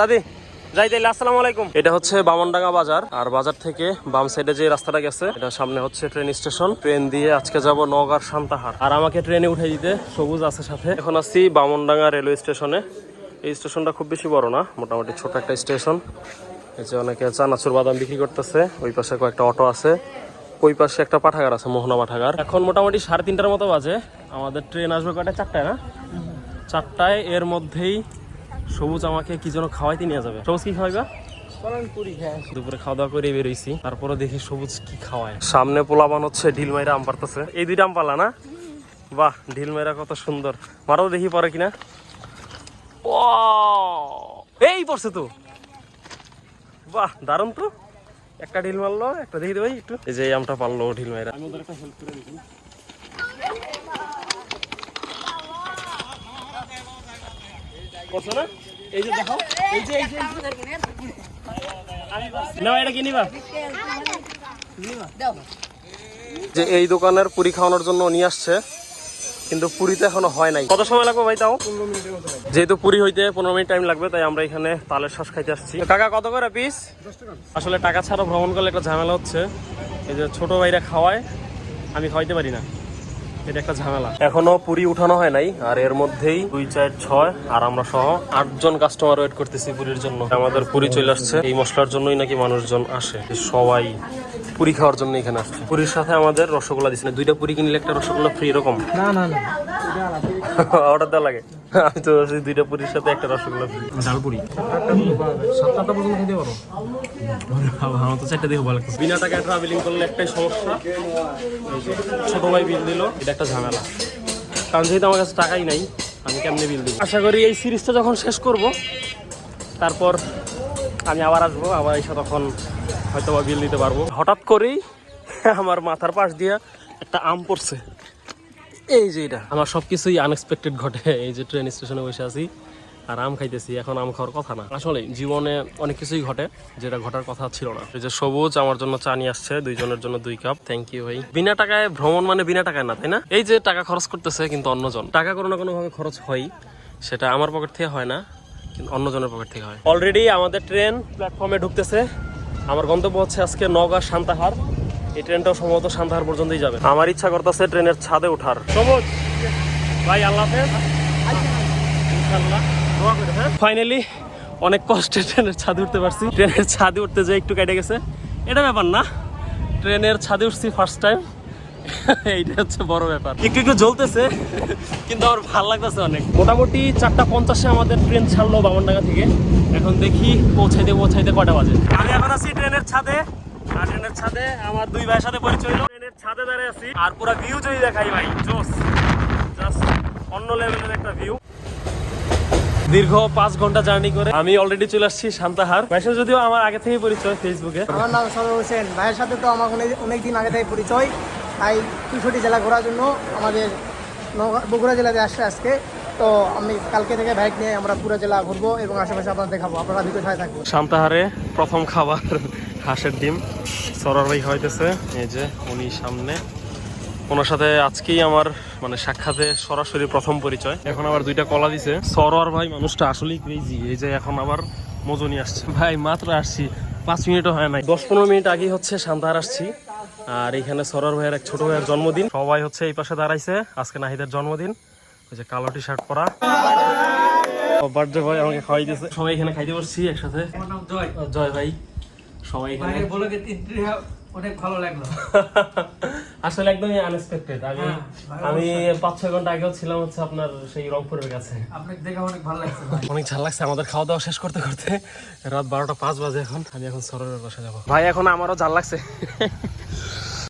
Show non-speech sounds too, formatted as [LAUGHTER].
দাদি, যাই তাইলে আসসালামু আলাইকুম। এটা হচ্ছে বামনডাঙ্গা বাজার, আর বাজার থেকে বাম সাইডে যে রাস্তাটা গেছে, এটা সামনে হচ্ছে ট্রেন স্টেশন ট্রেন দিয়ে আজকে যাব নওগাঁর সান্তাহার। আর আমাকে ট্রেনে উঠে দিতে সবুজ আছে সাথে। এখন আসছি বামনডাঙ্গা রেলওয়ে স্টেশনে এই স্টেশনটা খুব বেশি বড় না, মোটামুটি ছোট একটা স্টেশন এই যে অনেকে চানাচুর বাদাম বিক্রি করতেছে, ওই পাশে কয়েকটা অটো আছে। ওই পাশে একটা পাঠাগার আছে, মোহনা পাঠাগার। এখন মোটামুটি সাড়ে তিনটার মতো বাজে। আমাদের ট্রেন আসবে কয়টা চারটায় না? চারটায়, এর মধ্যেই সবুজ আমাকে কি যেন খাওয়াইতে নিয়ে যাবে। সবুজ কি খাওয়াইবা? দুপুরে খাওয়া দাওয়া করে বেরোইছি তারপরে দেখি সবুজ কি খাওয়ায়। সামনে পোলাবান হচ্ছে ঢিল মাইরা আম পারতেছে এই দুইটা আম পালা না? বাহ ঢিল মাইরা কত সুন্দর। মারো দেখি পরে কিনা। ও এই পড়ছে তো। বাহ দারুণ তো। একটা ঢিল মারলো একটা দেখি ভাই একটু। এই যে আমটা পারল ঢিল মাইরা। আমি ওদের একটা হেল্প করে দিই না? এই যে দেখো, এই যে এই যে এটা নিবা? যে এই দোকানের পুরি খাওয়ানোর জন্য নিয়ে আসছে, কিন্তু পুরিতে এখনও হয় নাই। কত সময় লাগবে ভাই তাও? যেহেতু পুরি হইতে পনেরো মিনিট টাইম লাগবে, তাই আমরা এখানে তালের শ্বাস খাইতে আসছি। কাকা, কত করে পিস আসলে টাকা ছাড়া ভ্রমণ করলে একটা ঝামেলা হচ্ছে। এই যে ছোট ভাইরা খাওয়ায়, আমি খাওয়াইতে পারি না। এটা একটা ঝামেলা। এখনও পুরি উঠানো হয় নাই আর এর মধ্যেই দুই চার ছয় আর আমরা সহ আটজন কাস্টমার ওয়েট করতেছি পুরির জন্য। আমাদের পুরি চলে আসছে। এই মশলার জন্যই নাকি মানুষজন আসে। সবাই পুরি খাওয়ার জন্য এখানে আসছে। পুরীর সাথে আমাদের রসগোল্লা দিচ্ছে দুইটা পুরি কিনলে একটা রসগোল্লা ফ্রি এরকম? না না না। [LAUGHS] অর্ডার দেওয়া লাগে? আমি তো বলছি দুইটা পুরির সাথে একটা রসগোল্লা ফ্রি ডালপুরি সাতটা পর্যন্ত খেতে পারো? আমার তো চারটা দেখে ভালো বিনা টাকায় ট্রাভেলিং করলে একটাই সমস্যা। ছোট ভাই বিল দিল এটা একটা ঝামেলা। কারণ যেহেতু আমার কাছে টাকাই নাই আমি কেমনে বিল দিব? আশা করি এই সিরিজটা যখন শেষ করব তারপর আমি আবার আসব আবার এসে তখন হয়তো বা বিল দিতে পারব। হঠাৎ করেই আমার মাথার পাশ দিয়ে একটা আম পড়ছে। এই যে এটা। আমার সবকিছুই আনএক্সপেক্টেড ঘটে, এই যে ট্রেন স্টেশনে বসে আছি, আর আম খাইতেছি, এখন আম খাওয়ার কথা না। আসলে জীবনে অনেক কিছুই ঘটে, যেটা ঘটার কথা ছিল না। এই যে সবুজ, আমার জন্য চা নিয়ে আসছে, দুইজনের জন্য দুই কাপ থ্যাংক ইউ ভাই। বিনা টাকায়, ভ্রমণ মানে বিনা টাকায় না, তাই না? এই যে টাকা খরচ করতেছে কিন্তু অন্যজন। টাকা কোনো না কোনো ভাবে খরচ হয় সেটা আমার পকেট থেকে হয় না, কিন্তু অন্যজনের পকেট থেকে হয়। অলরেডি আমাদের ট্রেন প্ল্যাটফর্মে ঢুকতেছে। আমার গন্তব্য হচ্ছে আজকে নওগাঁ সান্তাহার এই ট্রেনটাও সম্ভবত সান্তাহার পর্যন্তই যাবে। আমার ইচ্ছা করতেছে ট্রেনের ছাদে ওঠার। সবুজ। ভাই আল্লাহ ফাইনালি অনেক কষ্টে ট্রেনের ছাদে উঠতে পারছি। ট্রেনের ছাদে উঠতে যে একটু কেটে গেছে। এটা ব্যাপার না। ট্রেনের ছাদে উঠছি ফার্স্ট টাইম এইটা হচ্ছে বড় ব্যাপার। একটু একটু জ্বলতেছে কিন্তু আমার ভালো লাগতেছে অনেক। মোটামুটি চারটা পঞ্চাশে আমাদের ট্রেন ছাড়লো বামনডাঙ্গা থেকে। এখন দেখি পৌঁছাইতে পৌঁছাইতে কটা বাজে। আমি এখন আছি ট্রেনের ছাদে। আর ট্রেনের ছাদে আমার দুই ভাইয়ের সাথে পরিচয় হলো। ট্রেনের ছাদে দাঁড়িয়ে আছি আর পুরো ভিউ যদি দেখাই ভাই জোস। জাস্ট অন্য লেভেলের একটা ভিউ দীর্ঘ পাঁচ ঘণ্টা জার্নি করে আমি অলরেডি চলে আসছি সান্তাহার। ভাইয়ের যদিও আমার আগে থেকেই পরিচয় ফেসবুকে আমার নাম সরোর হোসেন। ভাইয়ের সাথে তো আমার অনেক দিন আগে থেকে পরিচয়। তাই চৌষট্টি জেলা ঘোরার জন্য আমাদের বগুড়া জেলাতে আসছে আজকে। তো আমি কালকে থেকে বাইক নিয়ে আমরা পুরো জেলা ঘুরবো এবং আশেপাশে আপনাদের দেখাবো। আপনারা ভিতরে থাকব সান্তাহারে প্রথম খাবার হাঁসের ডিম। সরার ভাই খাওয়াইতেছে এই যে উনি সামনে। ওনার সাথে আজকেই আমার মানে সাক্ষাতে সরাসরি প্রথম পরিচয়। এখন আবার দুইটা কলা দিছে। সরোয়ার ভাই মানুষটা আসলেই ক্রেজি এই যে এখন আবার মজুনি আসছে। ভাই, মাত্র আসছি। পাঁচ মিনিটও হয় নাই। দশ পনেরো মিনিট আগেই হচ্ছে সান্তাহার আসছি। আর এখানে সরোয়ার ভাইয়ের এক ছোট ভাইয়ের জন্মদিন। সবাই হচ্ছে এই পাশে দাঁড়াইছে। আজকে নাহিদের জন্মদিন। ওই যে কালো টি শার্ট পরা বার্থডে ভাই আমাকে খাওয়াই দিয়েছে সবাই এখানে খাইতে পারছি একসাথে। জয় ভাই। সবাই এখানে। ভাইয়ের বলে গেছি অনেক ভালো লাগল। [LAUGHS] আসলে একদমই আনএক্সপেক্টেড আমি হ্যাঁ, আমি পাঁচ ছয় ঘণ্টা আগেও ছিলাম হচ্ছে আপনার সেই রংপুরের কাছে। আপনাকে দেখে অনেক ভালো লাগছে অনেক ঝাল লাগছে আমাদের খাওয়া দাওয়া শেষ করতে করতে। রাত বারোটা পাঁচ বাজে এখন। আমি এখন সরের বাসা যাব। ভাই এখন আমারও ঝাল লাগছে।